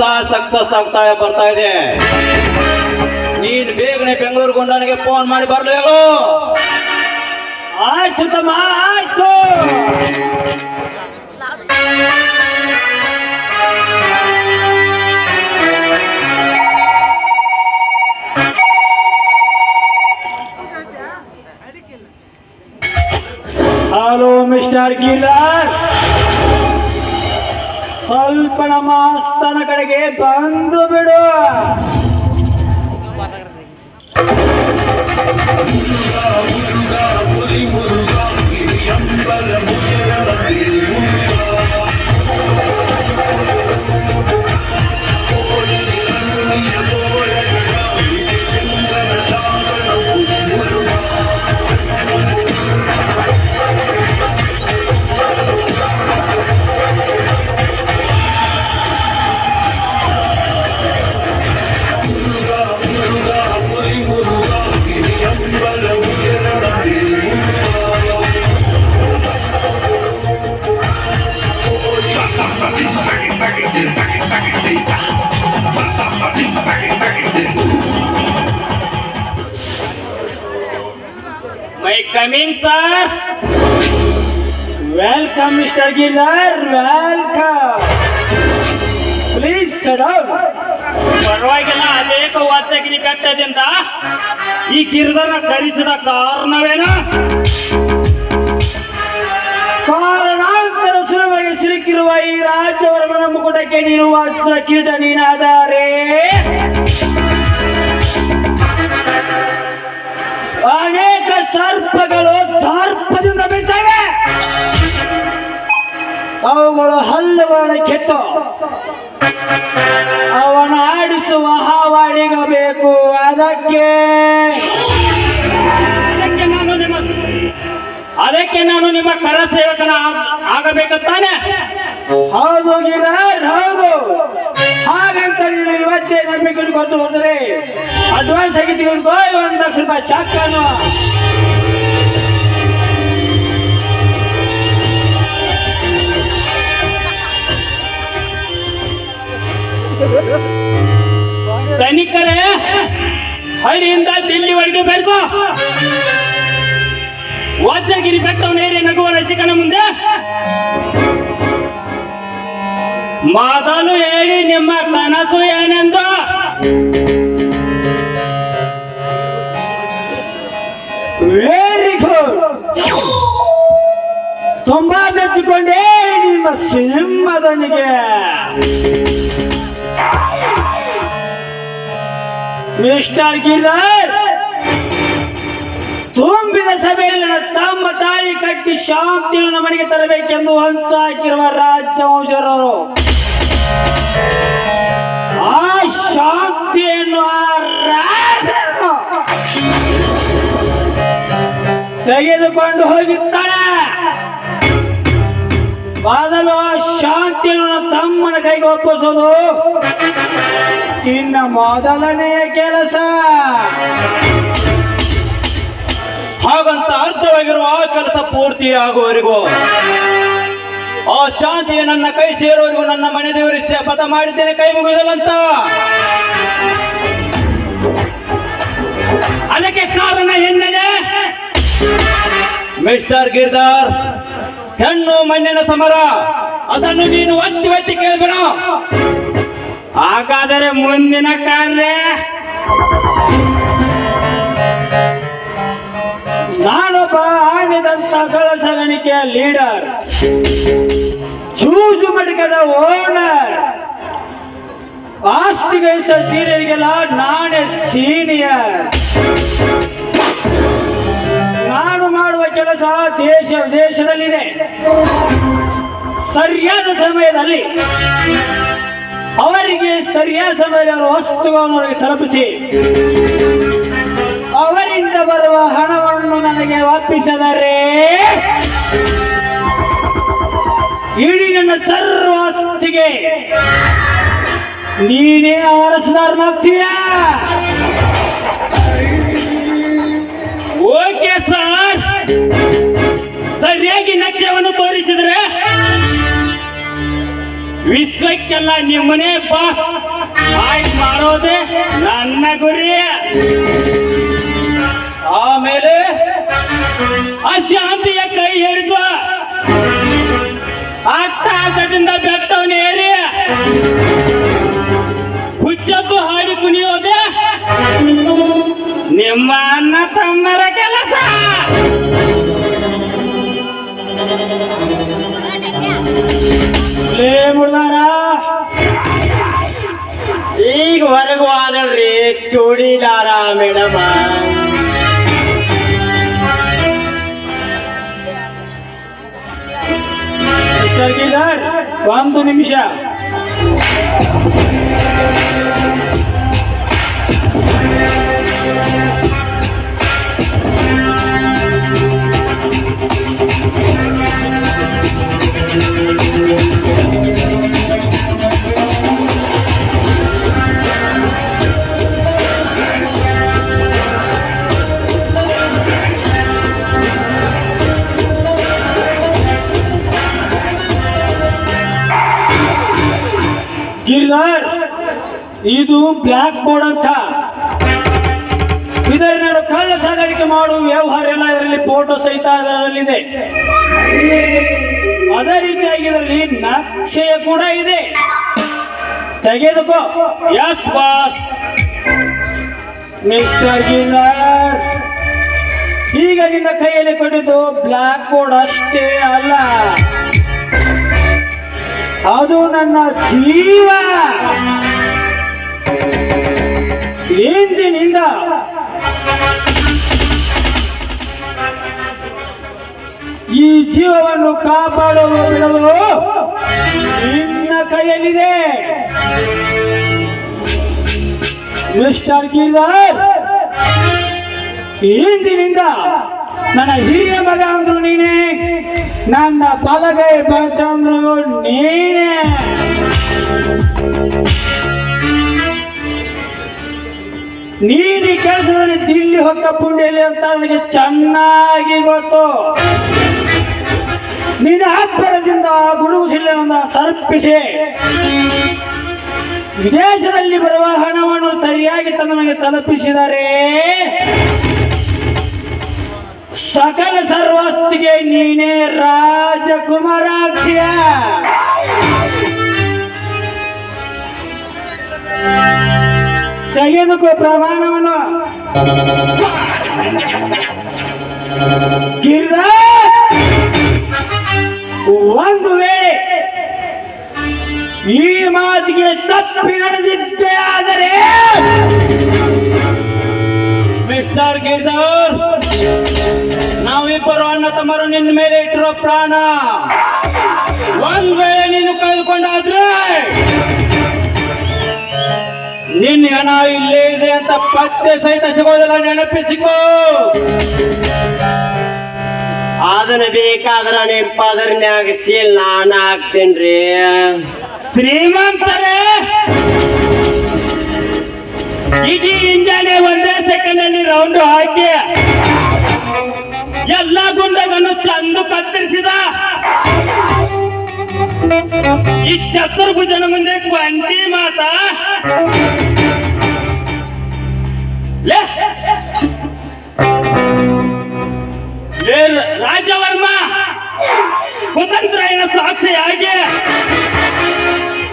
ನಾನ್ ಮಾಡ್ತಿರೋ ಕೆಲಸ ಸಕ್ಸಸ್ ಆಗ್ತಾ ಬರ್ತಾ ಇದೆ ನೀನ್ ಬೇಗನೆ ಬೆಂಗಳೂರು ನನಗೆ ಫೋನ್ ಮಾಡಿ ಬರ್ಲಿ ಹೇಳು ಆಯ್ತು ತಮ್ಮ ಆಯ್ತು ಹಲೋ ಮಿಸ್ಟರ್ ಗಿಲ್ಲರ್ ಸ್ವಲ್ಪ ನಮ್ಮ ಆಸ್ಥಾನ ಕಡೆಗೆ ಬಂದು ಬಿಡು coming sir welcome mister Giller welcome please sit down ಪರವಾಗಿಲ್ಲ, ಅನೇಕ ವಾದ್ಯಗಿರಿ ಕಟ್ಟದಿಂದ ಈ ಗಿರಿಧರ ಧರಿಸಿದ ಕಾರಣವೇನು? ಕಾರಣಾಂತರ ಸುಲಭವಾಗಿ ಸಿಲುಕಿರುವ ಈ ರಾಜ್ಯವರ ಮುಕುಟಕ್ಕೆ ನೀನು ವಜ್ರ ಕಿರೀಟ ನೀನಾದರೆ. ಅನೇಕ ಸರ್ಪಗಳು ದರ್ಪದಿಂದ ಬಿಡ್ತವೆ ಅವುಗಳು ಹಲ್ಲುಗಳ ಕೆತ್ತು ಅವನ ಆಡಿಸುವ ಹಾವಾಡಿಗಬೇಕು ಅದಕ್ಕೆ. ಅದಕ್ಕೆ ನಾನು ನಿಮ್ಮ ಅದಕ್ಕೆ ನಾನು ನಿಮ್ಮ ಕರ ಸೇವಕನ ಆಗ್- ಆಗಬೇಕಂತಾನೆ. ಹೌದು ಗಿರಾಜ್ ಹೌದು. ಇವತ್ತೇ ನಂಬಿಕೆ ಕೊಟ್ಟು ಹೋದರೆ ಅಡ್ವಾನ್ಸ್ ಆಗಿ ತೆಗೆದುಕೋ ಒಂದು ಲಕ್ಷ ರೂಪಾಯಿ ಚಾಕನು ಸೈನಿಕರೇ ಹಳ್ಳಿಯಿಂದ ದಿಲ್ಲಿವರೆಗೆ ಬೇಕು ವಜ್ರಗಿರಿ ಬೆಟ್ಟವನೇರಿ ನಗುವ ರಸಿಕನ ಮುಂದೆ. ಮೊದಲು ಹೇಳಿ ನಿಮ್ಮ ಕನಸು ಏನೆಂದು? ತುಂಬಾ ನೆಚ್ಚಿಕೊಂಡೇ ನಿಮ್ಮ ಸಿಂಹದನಿಗೆ. ಮಿಸ್ಟರ್ ಗಿರ್ ತುಂಬಿದ ಸಭೆಯಲ್ಲಿ ತಮ್ಮ ತಾಯಿ ಕಟ್ಟಿ ಶಾಂತಿಯನ್ನು ಮನೆಗೆ ತರಬೇಕೆಂದು ಹಂಚಾಕಿರುವ ಆ ತೆಗೆದುಕೊಂಡು ಹೋಗಿದ್ದಾಳೆ ಮೊದಲು ಆ ಶಾಂತಿಯನ್ನು ತಮ್ಮನ ಕೈಗೆ ಒಪ್ಪಿಸೋದು. ಇನ್ನ ಮೊದಲನೆಯ ಕೆಲಸ. ಹಾಗಂತ ಅರ್ಥವಾಗಿರುವ ಆ ಕೆಲಸ ಪೂರ್ತಿ ಆಗುವವರೆಗೂ ಆ ಶಾಂತಿಯ ನನ್ನ ಕೈ ಸೇರುವವರೆಗೂ ನನ್ನ ಮನೆ ದೇವರ ಪದ ಮಾಡಿದ್ದೇನೆ, ಕೈ ಮುಗಿದಲ್ಲಂತ. ಅದಕ್ಕೆ ಕಾರಣ ಹಿನ್ನೆಲೆ ಮಿಸ್ಟರ್ ಗಿರ್ದಾರ್, ಹೆಣ್ಣು ಮಣ್ಣಿನ ಸಮರ, ಅದನ್ನು ನೀನು ಒತ್ತಿ ಒತ್ತಿ ಕೇಳಬೇಡ. ಹಾಗಾದರೆ ಮುಂದಿನ ಕಾರ್ಯ ನಾನೊಬ್ಬ ಆಗಿದಂತ ಕಳಸಗಣಿಕೆಯ ಲೀಡರ್ ಚೂಜು ಮಡಿಕದ ಓನರ್, ಆಸ್ತಿಗೈಸ ಸೀರಿಯಲ್ಗೆಲ್ಲ ನಾನೇ ಸೀನಿಯರ್. ನಾನು ಮಾಡುವ ಕೆಲಸ ದೇಶ ವಿದೇಶದಲ್ಲಿದೆ. ಸರಿಯಾದ ಸಮಯದಲ್ಲಿ ಅವರಿಗೆ ಸರಿಯಾದ ಸಮಯದಲ್ಲಿ ವಸ್ತುಗಳನ್ನು ಅವರಿಗೆ ತಲುಪಿಸಿ. ಬರುವ ಹಣವನ್ನು ನನಗೆ ವಾಪಿಸಿದರೆ ಇಡೀ ನನ್ನ ಸರ್ವಾಸ್ತಿಗೆ ನೀನೇ ವಾರಸುದಾರನಾಗ್ತೀಯ ಓಕೆ ಸರ್. ಸರಿಯಾಗಿ ನಕ್ಷೆಯನ್ನು ತೋರಿಸಿದ್ರೆ ವಿಶ್ವಕ್ಕೆಲ್ಲ ನಿಮ್ಮನೇ ಬಾಸ್ ಮಾಡೋದೇ ನನ್ನ ಗುರಿ ಆಮೇಲೆ ಅಶಾಂತಿಯ ಕೈ ಹಿಡಿದು ಅಟ್ಟಾಸದಿಂದ ಬೆಟ್ಟವನೇರಿ ಹುಚ್ಚದ್ದು ಹಾಡಿ ಕುಣಿಯೋದೆ ನಿಮ್ಮ ಅಣ್ಣ ತಮ್ಮರ ಕೆಲಸ ಲೇ ಮುಳ್ದಾರ ಈಗ ಹೊರಗು ಆದಳ್ರಿ ಚೂಡಿದಾರ ಮೇಡಮ ಒಂದು ನಿಮಿಷ ಇದು ಬ್ಲ್ಯಾಕ್ ಬೋರ್ಡ್ ಅಂತ. ಇದರ ಕಳ್ಳ ಸಾಗಾಣಿಕೆ ಮಾಡುವ ವ್ಯವಹಾರ ಎಲ್ಲ ಇದರಲ್ಲಿ ಫೋಟೋ ಸಹಿತ ಅದರಲ್ಲಿದೆ. ಅದೇ ರೀತಿಯಾಗಿ ಇದರಲ್ಲಿ ನಕ್ಷೆ ಕೂಡ ಇದೆ. ತೆಗೆದುಕೋ. ಯಸ್ ಬಾಸ್ ಮಿಸ್ಟರ್ ಗಿಲ್ಲರ್ ಈಗ ನಿನ್ನ ಕೈಯಲ್ಲಿ ಕೊಟ್ಟಿದ್ದು ಬ್ಲ್ಯಾಕ್ ಬೋರ್ಡ್ ಅಷ್ಟೇ ಅಲ್ಲ. ಅದು ನನ್ನ ಜೀವ. ಇಂದಿನಿಂದ ಈ ಜೀವವನ್ನು ಕಾಪಾಡಲು ನಿನ್ನ ಕೈಯಲ್ಲಿದೆ. ಮಿಸ್ಟರ್ ಗಿರಿಧರ್ ಇಂದಿನಿಂದ ನನ್ನ ಹಿರಿಯ ಮಗ ಅಂದ್ರು ನೀನೇ, ನನ್ನ ಬಲಗೈ ಭಟ್ ಅಂದ್ರು ನೀನೇ. ನೀನು ಕೆಲಸದಲ್ಲಿ ದಿಲ್ಲಿ ಹೊಕ್ಕ ಪುಂಡಿಯಲ್ಲಿ ಅಂತ ನನಗೆ ಚೆನ್ನಾಗಿ ಗೊತ್ತು. ನಿನ್ನ ಆತ್ಮರದಿಂದ ಗುಡುಗು ಜಿಲ್ಲೆಯನ್ನು ಸರ್ಪಿಸಿ. ವಿದೇಶದಲ್ಲಿ ಬರುವ ಹಣವನ್ನು ಸರಿಯಾಗಿ ತನಗೆ ತಲುಪಿಸಿದರೆ ಸಕಲ ಸರ್ವಸ್ತಿಗೆ ನೀನೇ ರಾಜಕುಮಾರಾಧ್ಯ ತೆಗೆದುಕೋ ಪ್ರಮಾಣವನ್ನು. ಒಂದು ವೇಳೆ ಈ ಮಾತಿಗೆ ತಪ್ಪಿ ನಡೆದಿದ್ದೇ ಆದರೆ ಮಿಸ್ಟರ್ ಗಿರಿಧರ್ ನಾವಿಬ್ಬರು ಅಣ್ಣ ತಮ್ಮರು ನಿನ್ನ ಮೇಲೆ ಇಟ್ಟಿರೋ ಪ್ರಾಣ. ಒಂದ್ ವೇಳೆ ನೀನು ಕಳೆದುಕೊಂಡಾದ್ರೆ ನಿನ್ನ ಇಲ್ಲೇ ಇದೆ ಅಂತ ಪತ್ತೆ ಸಹಿತ ಸಿಗೋದಿಲ್ಲ ನೆನಪಿಸಿಕೋ. ಅದನ್ನ ಬೇಕಾದ್ರ ನೆಂಪಾದ್ರನ್ಯಾಗ ಸೀಲ್ ನಾನು ಹಾಕ್ತೇನ್ರಿ ಶ್ರೀಮಂತರೇ! ಇಡೀ ಇಂಜಾನೆ ಒಂದೇ ಸೆಕೆಂಡ್ ಅಲ್ಲಿ ರೌಂಡ್ ಹಾಕಿ, ಎಲ್ಲ ಗುಂಡಗಳನ್ನು ಚಂದು ಕತ್ತರಿಸಿದ. ಈ ಚತುರ್ಭುಜನ ಮುಂದೆ ಕ್ವಂಟಿ ಮಾತ ರಾಜವರ್ಮ! ಕುತಂತ್ರ ಏನ ಸಾಕ್ಷಿಯಾಗಿ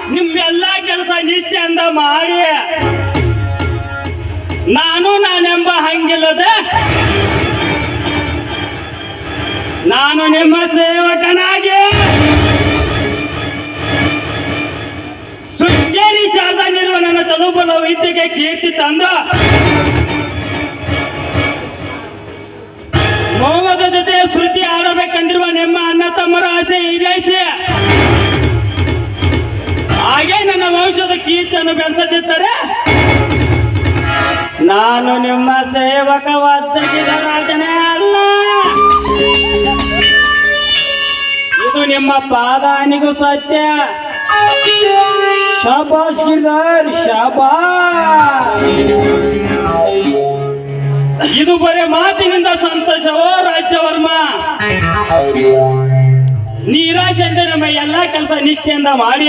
ನಿಮ್ಮೆಲ್ಲ ಕೆಲಸ ನಿಶ್ಚಯಿಂದ ಮಾಡಿ ನಾನು ನಾನೆಂಬ ಹಂಗಿಲ್ಲದೆ ನಾನು ನಿಮ್ಮ ಸೇವಕನಾಗಿ ತಲುಪಲ ವಿದ್ಯೆಗೆ ಕೀರ್ತಿ ತಂದ. ಮೋಹದ ಜೊತೆ ಶ್ರುತಿ ಆಡಬೇಕಂದಿರುವ ನಿಮ್ಮ ಅನ್ನ ತಮ್ಮರ ಆಸೆ ಈಡೇರಿಸಿ. ಹಾಗೆ ನನ್ನ ವಂಶದ ಕೀರ್ತಿಯನ್ನು ಬೆಳೆಸದಿದ್ದರೆ ನಾನು ನಿಮ್ಮ ಸೇವಕ ವಾತ್ಸಲ್ಯದ ರಾಜನೇ ಅಲ್ಲ. ಇದು ನಿಮ್ಮ ಪಾದಾನಿಗೂ ಸತ್ಯ. ಶಾಬಾಷ್ ಗಿರಿಧರ್ ಶಾಬಾಷ್ ಇದು ಬರೀ ಮಾತಿನಿಂದ ಸಂತೋಷವೋ, ರಾಜ್ಯವರ್ಮ? ನೀರಾಜಂದೆ ನಮ್ಮ ಎಲ್ಲ ಕೆಲಸ ನಿಷ್ಠೆಯಿಂದ ಮಾಡಿ.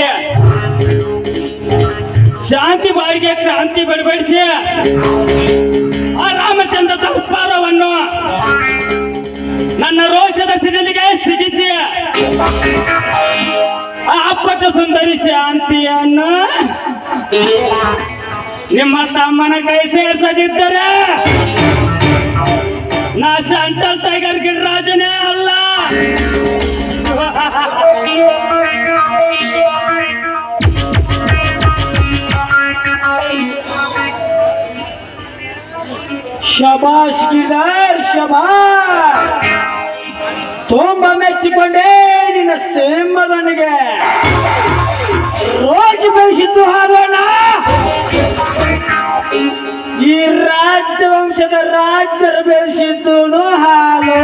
ಶಾಂತಿ ಬಾರಿಗೆ ಕ್ರಾಂತಿ ಬಡಬಡಿಸಿ ಆ ರಾಮಚಂದ್ರ ತತ್ಪಾರವನ್ನು ನನ್ನ ರೋಷದ ಸಿಡಿಲಿಗೆ ಸಿಗಿಸಿ. ಅಪ್ಪಟ ಸುಂದರಿ ಶಾಂತಿಯನ್ನು ನಿಮ್ಮ ತಮ್ಮನ ಕೈ ಸೇರಿಸದಿದ್ದರೆ ನಾ ಶಾಂತಲ್ ಟೈಗರ್ ಗಿರಿರಾಜನೇ ಅಲ್ಲ. ಶಬಾಷ್ ಗಿದಾರ್ ಶಬಾಷ್. ತುಂಬಾ ಮೆಚ್ಚಿಕೊಂಡೇ. ನಿನ್ನ ಸಿಂಹದನಿಗೆ ರೋಜು ಬಯಸಿದ್ದು ಹಾರೋಣ ಈ ರಾಜ್ಯ ವಂಶದ ರಾಜ್ಯರು ಬೇಯಿಸಿದ್ದು ಹಾಲು.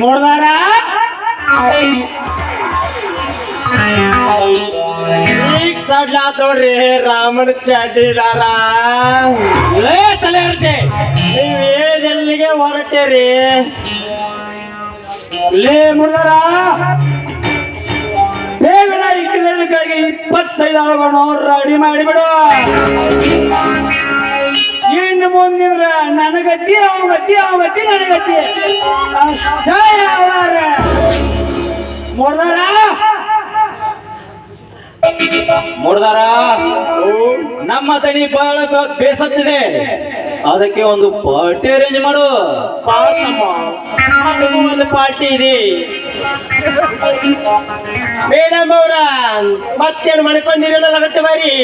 ನೋಡ್ದಾರ? ಈಗ ಸಡ್ಲಾತ್ ನೋಡ್ರಿ. ರಾಮನ ಚಡ್ಡಿದಾರ ತಲೆ ತಲೆ ಇರುತ್ತೆ ನೀವೇನೆಲ್ಲಿಗೆ ಹೊರಟೇರಿ? ಲೇ ಮುರ್ದಾರ! ಬೇಗನ ಕಿಲೋಮೀಟರ್ಗೆ ಇಪ್ಪತ್ತೈದು ಆಳುಗಳನ್ನು ರೆಡಿ ಮಾಡಿಬಿಡು. ಇನ್ನು ಮುಂದಿನ ನನಗತ್ತಿ ಅವಗತ್ತಿ ಅವಗತ್ತಿ ನನಗತ್ತಿ ಮುರ್ದಾರ! ಮುಡ್ದಾರ ನಮ್ಮ ತನಿ ಬಹಳ ಬೇಸತ್ತಿದೆ. ಅದಕ್ಕೆ ಒಂದು ಪಾರ್ಟಿ ಅರೇಂಜ್ ಮಾಡು. ಒಂದು ಪಾರ್ಟಿ ಇದೆ. ಮೇಡಮ್ ಅವ್ರ ಮತ್ತೇನು ಮಾಡ್ಕೊಂಡಿರಲ್ಲ ಬಾರಿ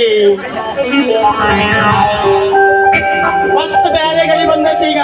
ಮತ್ತೆ ಬೇರೆ ಗಡಿ ಬಂದೈತಿ ಈಗ.